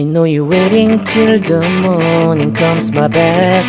I know you're waiting till the morning comes my back.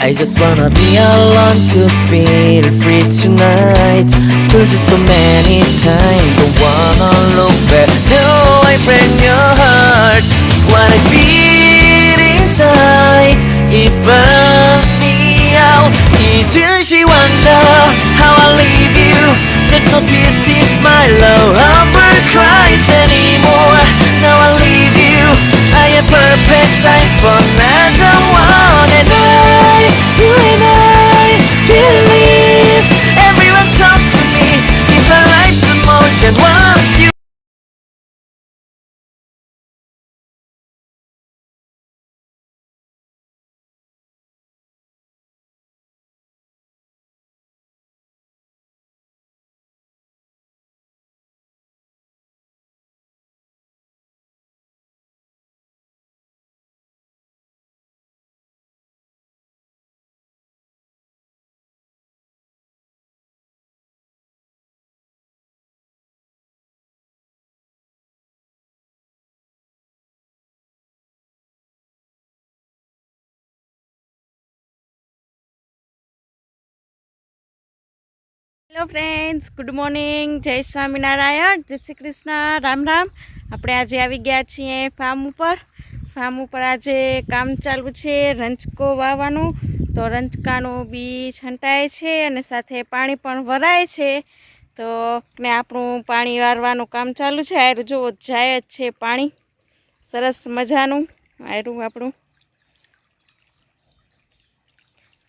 I just wanna be alone to feel free tonight. Told you so many times, don't wanna look back. Do I break your heart? What I feel inside, it burns me out. Each she wonder how I leave you. There's no tears, this my love, excited for madam hello friends good morning Jai Swaminarayan Jai Shri Krishna Ram Ram આપણે આજે આવી ગયા છીએ farm ઉપર. Farm ઉપર આજે કામ ચાલુ છે રંચકો વાવવાનું. તો રંચકાનું બી છંટાય છે અને સાથે પાણી પણ વરાય છે. તો ને આપણું પાણી વારવાનું કામ ચાલુ છે. આયરું જુઓ, જાય જ છે પાણી. સરસ મજાનું આયરું આપણું.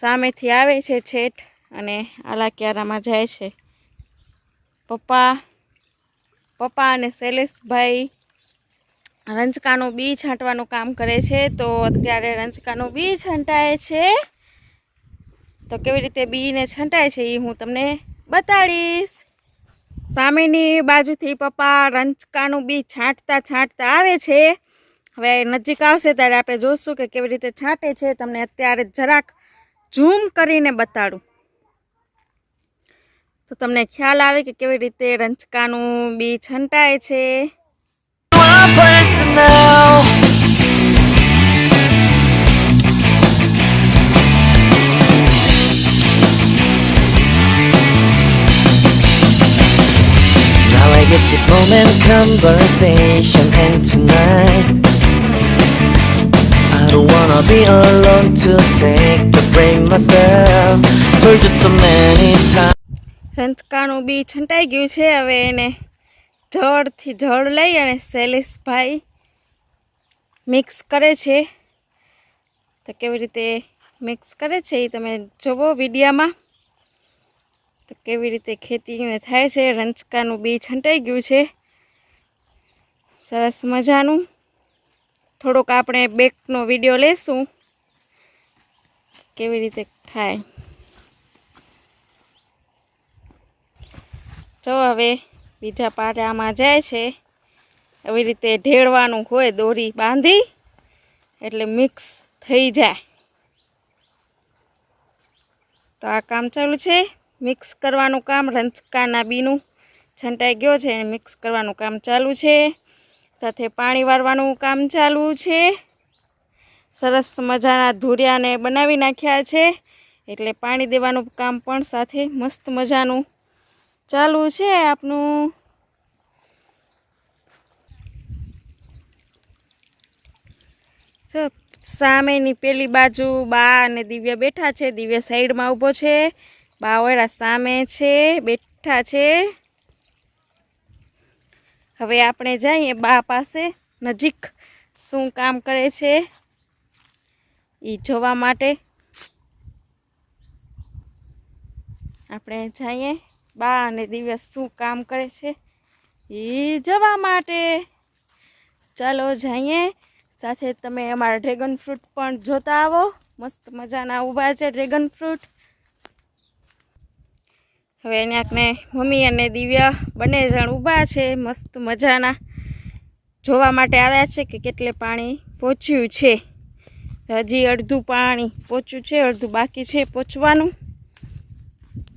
સામેથી આવે છે છેઠ. અને આલા ક્યારામાં જાય છે. પપ્પા પપ્પા અને શૈલેષભાઈ રંચકાનું બી છાંટવાનું કામ કરે છે, તો અત્યારે રંચકાનું બી છંટાય છે. તો કેવી રીતે બીને છંટાય છે એ હું તમને બતાડીશ. સામેની બાજુથી પપ્પા રંચકાનું બી છાંટતા છાંટતા આવે છે. હવે નજીક આવશે ત્યારે આપણે જોશું કે કેવી રીતે છાંટે છે. તમને અત્યારે જરાક ઝૂમ કરીને બતાડું. તો તમને ખ્યાલ આવે કે કેવી રીતે રંચકાનું બી છંટાય છે this moment conversation and tonight I don't wanna be alone to take the blame myself For just so many times રંચકાનું બી છંટાઈ ગયું છે હવે એને જળથી જળ લઈ અને શૈલેષભાઈ મિક્સ કરે છે. તો કેવી રીતે મિક્સ કરે છે એ તમે જુઓ વિડીયામાં. તો કેવી રીતે ખેતીને થાય છે રંચકાનું બી છંટાઈ ગયું છે. સરસ મજાનું. થોડોક આપણે બેકનો વીડિયો લેશું. કેવી રીતે થાય? જો હવે બીજા પાટામાં જાય છે. આવી રીતે ઢેળવાનું હોય દોરી બાંધી, એટલે મિક્સ થઈ જાય. તો આ કામ ચાલુ છે. મિક્સ કરવાનું કામ રંચકાના બીનું છંટાઈ ગયો છે મિક્સ કરવાનું કામ ચાલુ છે. સાથે પાણી વાળવાનું કામ ચાલુ છે. સરસ મજાના ધૂરિયાને બનાવી નાખ્યા છે. એટલે પાણી દેવાનું કામ પણ સાથે મસ્ત મજાનું ચાલુ છે આપનું. સામેની પેલી બાજુ બા અને દિવ્યા બેઠા છે. દિવ્યા સાઈડમાં ઊભો છે. બા સામે છે, બેઠા છે. હવે આપણે જઈએ બા પાસે. નજીક શું કામ કરે છે એ જોવા માટે. આપણે જઈએ. બા અને દિવ્યા શું કામ કરે છે એ જવા માટે. ચાલો જઈએ. સાથે તમે અમારા ડ્રેગન ફ્રૂટ પણ જોતા આવો. મસ્ત મજાના ઊભા છે ડ્રેગન ફ્રૂટ. હવે અહીંયાકને મમ્મી અને દિવ્યા બંને જણ ઊભા છે, મસ્ત મજાના. જોવા માટે આવ્યા છે કે કેટલે પાણી પહોંચ્યું છે. હજી અડધું પાણી પહોંચ્યું છે, અડધું બાકી છે પહોંચવાનું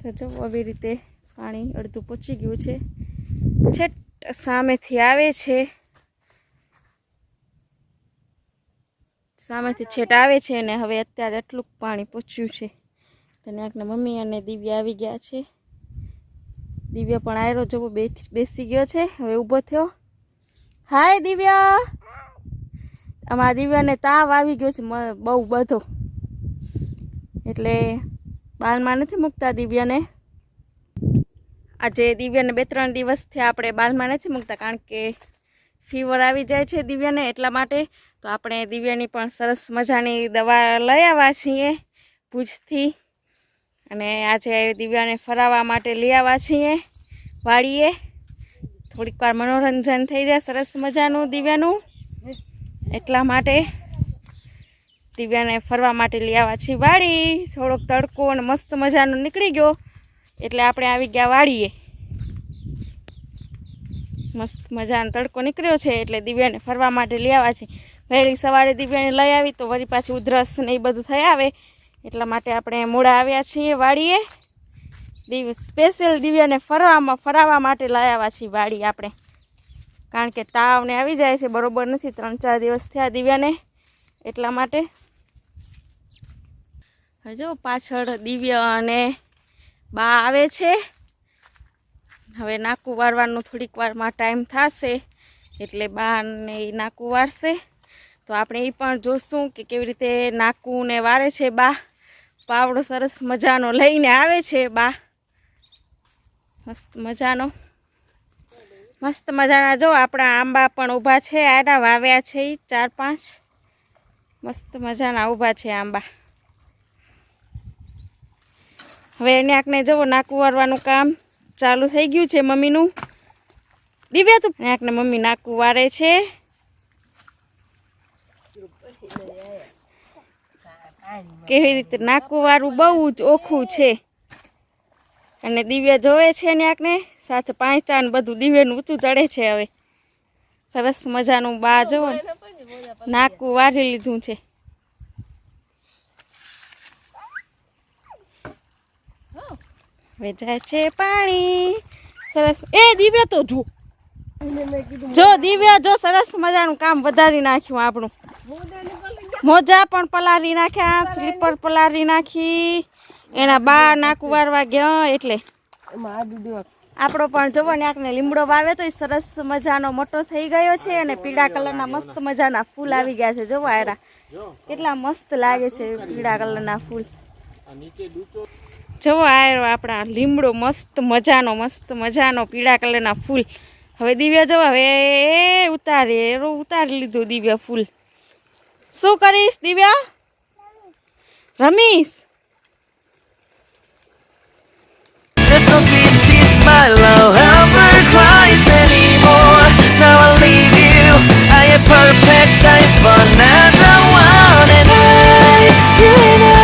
તો જો આવી રીતે પાણી અડધું પહોંચી ગયું છે. છેટ સામેથી આવે છે. સામેથી છેટ આવે છે અને હવે અત્યારે આટલું પાણી પહોંચ્યું છે. તને એકને મમ્મી અને દિવ્યા આવી ગયા છે. દિવ્યા પણ આયરો જોવો બેસ- ગયો છે. હવે ઊભો થયો. હાય દિવ્યા! આમાં દિવ્યાને તાવ આવી ગયો છે બહુ બધો. એટલે બાળમાં નથી મૂકતા દિવ્યાને. આજે દિવ્યાને બે ત્રણ દિવસથી આપણે બાલમાં નથી મૂકતા, કારણ કે ફીવર આવી જાય છે દિવ્યાને એટલા માટે. તો આપણે દિવ્યાની પણ સરસ મજાની દવા લઈ આવ્યા છીએ ભૂજથી. અને આજે દિવ્યાને ફરાવવા માટે લઈ આવ્યા છીએ વાડીએ. થોડીક વાર મનોરંજન થઈ જાય સરસ મજાનું દિવ્યાનું. એટલા માટે દિવ્યાને ફરવા માટે લઈ આવ્યા છીએ વાડી. થોડોક તડકો અને મસ્ત મજાનો નીકળી ગયો. એટલે આપણે આવી ગયા વાડીએ મસ્ત મજાનો તડકો નીકળ્યો છે, એટલે દિવ્યાને ફરવા માટે લઈ આવ્યા છે. વહેલી સવારે દિવ્યાને લઈ આવી, તો વળી પાછી ઉધરસ ને એ બધું થઈ આવે. એટલા માટે આપણે મોડા આવ્યા છીએ વાડીએ દિવ સ્પેશિયલ દિવ્યાને ફરવામાં ફરાવવા માટે લઈ આવ્યા છીએ વાડી આપણે. કારણ કે તાવને આવી જાય છે, બરોબર નથી, ત્રણ ચાર દિવસ થયા દિવ્યાને. એટલા માટે હવે પાછળ દિવ્ય અને બા આવે છે. હવે નાકું વારવાનું થોડીક વારમાં ટાઈમ થશે, એટલે બાને એ નાકું વારશે તો આપણે એ પણ જોશું કે કેવી રીતે નાકું ને વારે છે બા. પાવડો સરસ મજાનો લઈને આવે છે બા. મસ્ત મજાનો. મસ્ત મજાના જો આપણા આંબા પણ ઊભા છે, આડા વાવ્યા છે એ ચાર પાંચ. મસ્ત મજાના ઊભા છે આંબા. હવે એને આંકને જવો નાકું વારવાનું કામ ચાલુ થઈ ગયું છે મમ્મીનું. દિવ્યા, તું આંકને મમ્મી નાકું વારે છે. કેવી રીતે નાકું વારવું બહુ જ ઓખું છે. અને દિવ્યા જોવે છે ને આંકને સાથે પાંચા ને બધું દિવ્યાનું ઊંચું ચડે છે હવે. સરસ મજાનું બા જોવો નાકું વારી લીધું છે. હવે જાય છે પાણી. સરસ. એ, દિવ્ય તો જો જો, દિવ્ય, જો, સરસ મજાનું કામ વધારી નાખ્યું આપણું. મોજા પણ પલારી નાખ્યા, સ્લીપર પલારી નાખી. એના બા નાકું વારવા ગયા એટલે. આપણો પણ જોવો ને, આંખને લીમડો વાવે તો સરસ મજાનો મોટો થઈ ગયો છે અને પીળા કલરના મસ્ત મજાના ફૂલ આવી ગયા છે. જોવો, આયરા. કેટલા મસ્ત લાગે છે પીળા કલરના ફૂલ. જવો આયરો આપણા લીમડો મસ્ત મજાનો મસ્ત મજાનો પીળા કલરના ફૂલ હવે દિવ્યા જો હવે એ ઉતારે ઉતારી લીધું દિવ્યા ફૂલ શું કરીશ Divya રમીશ you. Perfect sight for another one, and I, and I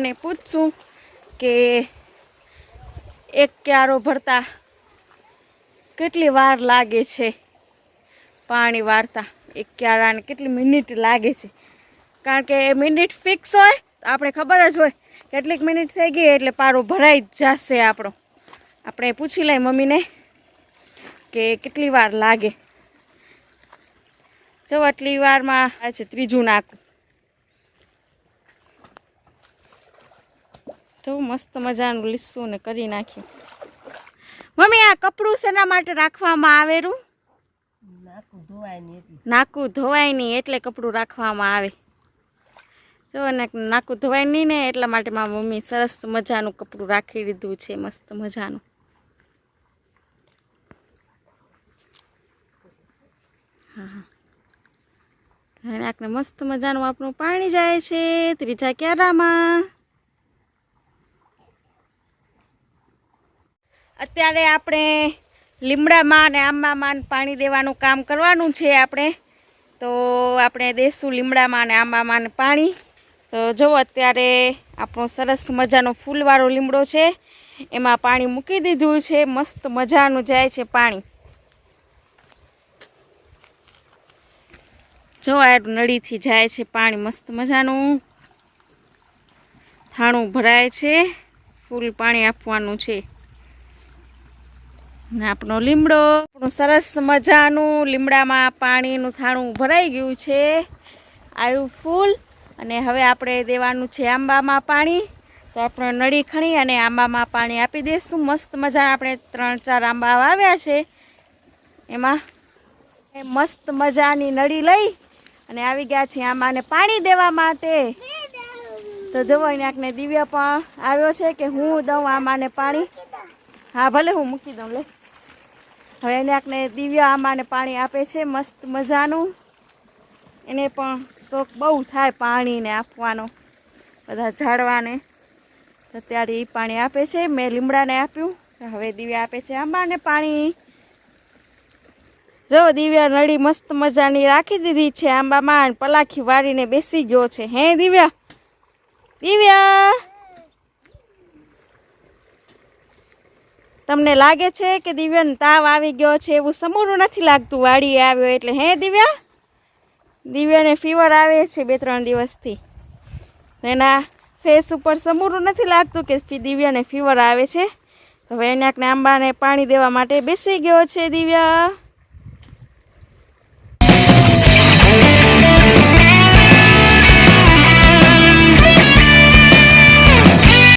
બાને પૂછશું કે એક ક્યારો ભરતા કેટલી વાર લાગે છે? પાણી વાળતા એક ક્યારાને કેટલી મિનિટ લાગે છે? કારણ કે મિનિટ ફિક્સ હોય આપણે ખબર જ હોય કેટલીક મિનિટ થઈ ગઈ એટલે પારો ભરાઈ જ જશે આપણો. આપણે પૂછી લઈએ મમ્મીને કે કેટલી વાર લાગે. જો, આટલી વારમાં આ છે ત્રીજું નાકું. જો મસ્ત મજાનું લીસું ને કરી નાખ્યું. મમ્મી આ કપડું શેના માટે રાખવામાં આવેલું? નાકું ધોવાય નહીં એટલે કપડું રાખવામાં આવે. જો ને નાકું ધોવાય નહીં ને એટલા માટે મારા મમ્મી સરસ મજાનું કપડું રાખી દીધું છે મસ્ત મજાનું. હા હા. અને મસ્ત મજાનું આપણું પાણી જાય છે ત્રીજા ક્યારામાં અત્યારે આપણે લીમડામાં અને આંબામાં પાણી દેવાનું કામ કરવાનું છે આપણે. તો આપણે દેશું લીમડામાં અને આંબામાં પાણી. તો જો અત્યારે આપણો સરસ મજાનો ફૂલવાળો લીમડો છે, એમાં પાણી મૂકી દીધું છે, મસ્ત મજાનું જાય છે પાણી. જો આ નળીથી જાય છે પાણી, મસ્ત મજાનું. થાણું ભરાય છે, ફૂલ પાણી આપવાનું છે. ને આપણો લીમડો. સરસ મજાનું લીમડામાં પાણીનું થાણું ભરાઈ ગયું છે. આવ્યું ફૂલ. અને હવે આપણે દેવાનું છે આંબામાં પાણી. તો આપણે નળી ખણી અને આંબામાં પાણી આપી દઈશું મસ્ત મજા આપણે ત્રણ ચાર આંબા વાવ્યા છે. એમાં મસ્ત મજાની નળી લઈ અને આવી ગયા છીએ આંબાને પાણી દેવા માટે. તો જુઓ ને દિવ્ય પણ આવ્યો છે કે હું દઉં આંબાને પાણી? હા, ભલે હું મૂકી દઉં, લે. હવે એને આકને દિવ્ય આંબાને પાણી આપે છે, મસ્ત મજાનું. એને પણ શોખ બહુ થાય પાણીને આપવાનો, બધા ઝાડવાને. તો ત્યારે એ પાણી આપે છે, મેં લીમડાને આપ્યું હવે દિવ્યા આપે છે આંબાને પાણી. જો દિવ્યા નળી મસ્ત મજાની રાખી દીધી છે આંબામાં પલાખી વાળીને બેસી ગયો છે. હે દિવ્યા? દિવ્યા! તમને લાગે છે કે દિવ્યાને તાવ આવી ગયો છે એવું સમૂરું નથી લાગતું? વાડીએ આવ્યો એટલે હે દિવ્યા? દિવ્યાને ફીવર આવે છે બે ત્રણ દિવસથી. એના ફેસ ઉપર સમૂરું નથી લાગતું કે દિવ્યાને ફીવર આવે છે. હવે એના આંબાને પાણી દેવા માટે બેસી ગયો છે દિવ્યા.